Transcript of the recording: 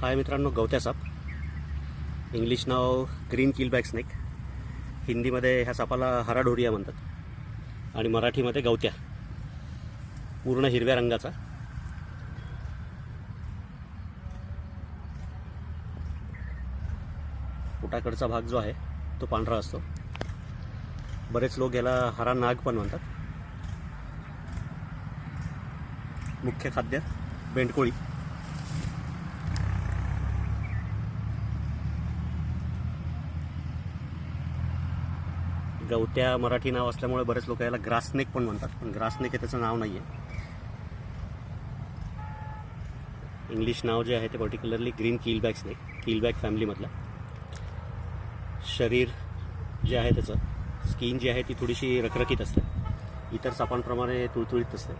हाय मित्रांनो गवत्या साप. इंग्लिश नाव ग्रीन किलबॅक स्नेक हिंदीमध्ये ह्या सापाला हराढोरिया म्हणतात. आणि मराठीमध्ये गवत्या. पूर्ण हिरव्या रंगाचा. पोटाकडचा भाग जो आहे तो पांढरा असतो. बरेच लोक याला हरा नाग पण म्हणतात. मुख्य खाद्य बेंडकोळी. गवत्या मराठी नाव असल्यामुळे बरेच लोक याला ग्रासनेक पण म्हणतात पण ग्रासनेक हे त्याचं नाव नाही आहे इंग्लिश नाव जे आहे ते particularly green keelback snake keelback फॅमिलीमधलं शरीर जे आहे त्याचं स्किन जी आहे ती थोडीशी रखरखीत असते. इतर सापांप्रमाणे तुळतुळीत असते.